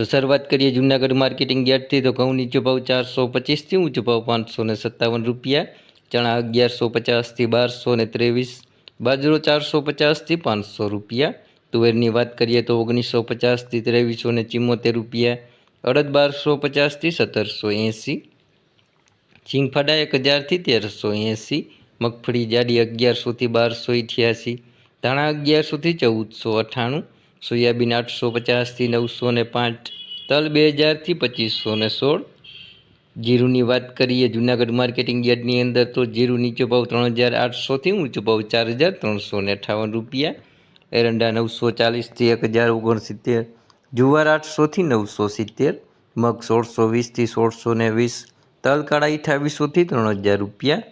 તો શરૂઆત કરીએ જૂનાગઢ માર્કેટિંગ યાર્ડથી. તો ઘઉં નીચો ભાવ ચારસો પચીસથી, ઊંચો ભાવ પાંચસો ને સત્તાવન રૂપિયા. ચણા અગિયારસો પચાસથી બારસો ને ત્રેવીસ. બાજરો ચારસો પચાસથી પાંચસો રૂપિયા. તુવેરની વાત કરીએ તો ઓગણીસો પચાસથી ત્રેવીસો ને ચિમ્મોતેર રૂપિયા. અડદ બારસો પચાસથી સત્તરસો એંસી. સિંગફાડા એક હજારથી તેરસો એંસી. મગફળી જાડી અગિયારસોથી બારસો અઠ્યાસી ધાણા અગિયારસોથી ચૌદસો અઠ્ઠાણું. સોયાબીન આઠસો પચાસથી નવસો ને પાંચ, તલ બે હજારથી પચીસો ને સોળ. જીરુની વાત કરીએ જુનાગઢ માર્કેટિંગ યાર્ડની અંદર તો જીરું નીચો ભાવ ત્રણ હજાર આઠસોથી ઊંચો ભાવ ચાર હજાર ત્રણસો ને અઠાવન રૂપિયા. એરંડા નવસો ચાલીસથી એક હજાર ઓગણસિત્તેર. જુવાર આઠસોથી નવસો સિત્તેર. મગ સોળસો વીસથી સોળસો ને વીસ. તલ કાળા અઠાવીસોથી ત્રણ હજાર રૂપિયા.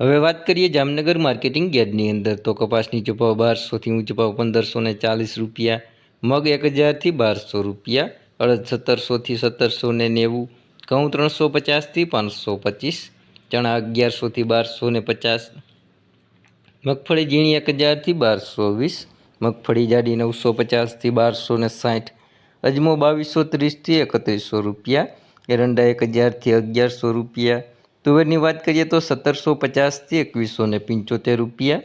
હવે વાત કરીએ જામનગર માર્કેટિંગ યાર્ડની અંદર. તો કપાસની ભાવ બારસોથી ઊંચો ભાવ પંદરસો ને ચાલીસ રૂપિયા, મગ એક હજારથી બારસો રૂપિયા, અડદ સત્તરસોથી સત્તરસો ને નેવું, ઘઉં ત્રણસો પચાસથી પાંચસો પચીસ, ચણા અગિયારસોથી બારસો ને પચાસ, મગફળી ઝીણી એક હજારથી બારસો વીસ, મગફળી જાડી નવસો પચાસથી બારસો ને સાઠ, અજમો બાવીસો ત્રીસથી એકત્રીસો રૂપિયા, એરંડા એક હજારથી અગિયારસો રૂપિયા તુવેરની વાત કરીએ તો સત્તરસો પચાસથી એકવીસો ને પંચોતેર રૂપિયા.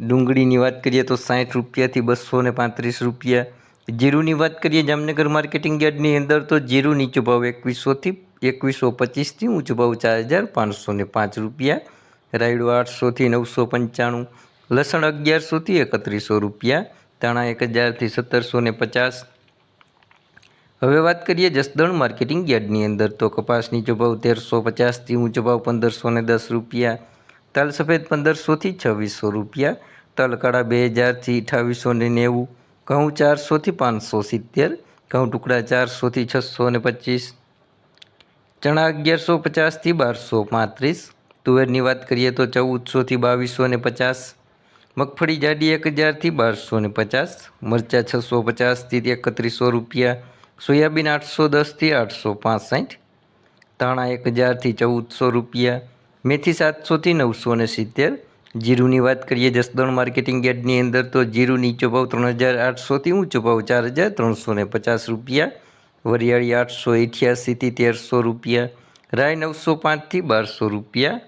ડુંગળીની વાત કરીએ તો સાઠ રૂપિયાથી બસો ને પાંત્રીસ રૂપિયા. જીરુની વાત કરીએ જામનગર માર્કેટિંગ યાર્ડની અંદર તો જીરું નીચો ભાવ એકવીસોથી એકવીસો પચીસથી ઊંચો ભાવ ચાર હજાર પાંચસો ને પાંચ રૂપિયા. રાયડો આઠસોથી નવસો પંચાણું. લસણ અગિયારસોથી એકત્રીસો રૂપિયા. ધાણા એક હજારથી સત્તરસો ને પચાસ. હવે વાત કરીએ જસદણ માર્કેટિંગ યાર્ડની અંદર. તો કપાસની ભાવ તેરસો પચાસથી ઊંચો ભાવ પંદરસો ને દસ રૂપિયા, તલ સફેદ પંદરસોથી છવ્વીસો રૂપિયા, તલ કાળા બે હજારથી અઠાવીસો ને નેવું, ઘઉં ચારસોથી પાંચસો સિત્તેર, ઘઉં ટુકડા ચારસોથી છસો ને પચીસ, ચણા અગિયારસો પચાસથી બારસો પાંત્રીસ, તુવેરની વાત કરીએ તો ચૌદસોથી બાવીસો ને પચાસ, મગફળી જાડી એક હજારથી બારસો ને પચાસ, મરચાં છસો પચાસથી એકત્રીસો રૂપિયા સોયાબીન આઠસો દસથી આઠસો પાસઠ, ધાણા એક હજારથી ચૌદસો રૂપિયા, મેથી સાતસોથી નવસો ને સિત્તેર. જીરુની વાત કરીએ જસદણ માર્કેટિંગ યાર્ડની અંદર તો જીરું નીચો ભાવ ત્રણ હજાર આઠસોથી ઊંચો ભાવ ચાર હજાર ત્રણસો ને પચાસ રૂપિયા. વરિયાળી આઠસો અઠ્યાસીથી તેરસો રૂપિયા. રાય નવસો પાંચથી બારસો રૂપિયા.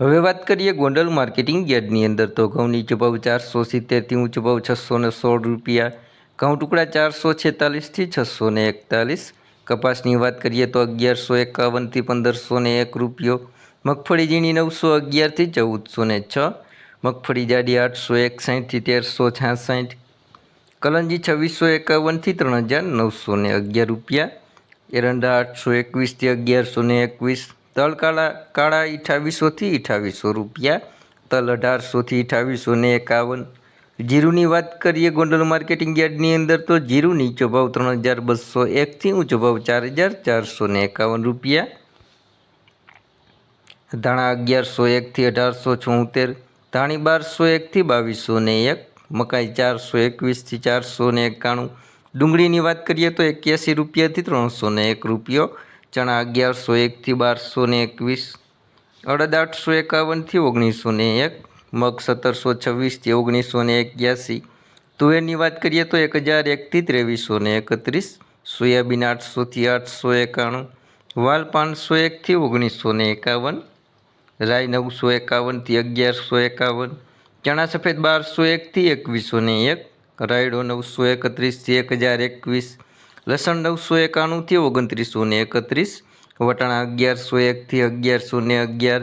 હવે વાત કરીએ ગોંડલ માર્કેટિંગ યાર્ડની અંદર તો ઘઉં નીચો ભાવ ચારસો સિત્તેરથી ઊંચો ભાવ છસો ને સોળ રૂપિયા. ઘઉં ટુકડા ચારસો છેતાલીસથી છસો ને એકતાલીસ. કપાસની વાત કરીએ તો અગિયારસો એકાવનથી પંદરસો ને એક રૂપિયો. મગફળી ઝીણી નવસો અગિયારથી ચૌદસો ને છ. મગફળી જાડી આઠસો એકસાઠથી તેરસો છાસઠ. કલંજી છવ્વીસો એકાવનથી ત્રણ હજાર નવસો ને અગિયાર રૂપિયા. એરંડા આઠસો એકવીસથી અગિયારસો ને એકવીસ. તલ કાળા કાળા અઠાવીસોથી અઠાવીસો રૂપિયા. તલ અઢારસોથી અઠાવીસો ને એકાવન. જીરુની વાત કરીએ ગોંડલ માર્કેટિંગ યાર્ડની અંદર, તો જીરુ નીચો ભાવ ત્રણ હજાર બસો એકથી ઊંચો ભાવ ચાર હજાર ચારસો ને એકાવન રૂપિયા. ધાણા અગિયારસો એકથી અઢારસો છોતેર, ધાણી બારસો એકથી બાવીસો ને એક, મકાઈ ચારસો એકવીસથી ચારસો ને એકાણું. ડુંગળીની વાત કરીએ તો એક્યાસી રૂપિયાથી ત્રણસો ને એક રૂપિયો, ચણા અગિયારસો એકથી બારસો ને એકવીસ, અડદ આઠસો એકાવનથી ઓગણીસો ને એક મગ સત્તરસો છવ્વીસથી ઓગણીસો ને એક્યાસી. તુવેરની વાત કરીએ તો એક હજાર એકથી ત્રેવીસો ને એકત્રીસ, સોયાબીન આઠસોથી આઠસો એકાણું, વાલ પાંચસો એકથી ઓગણીસો ને એકાવન રાય નવસો એકાવનથી અગિયારસો એકાવન, ચણા સફેદ બારસો એકથી એકવીસો ને એક, રાયડો નવસો એકત્રીસથી એક હજાર એકવીસ, લસણ નવસો એકાણુંથી ઓગણત્રીસો ને એકત્રીસ, વટાણા અગિયારસો એકથી અગિયારસો ને અગિયાર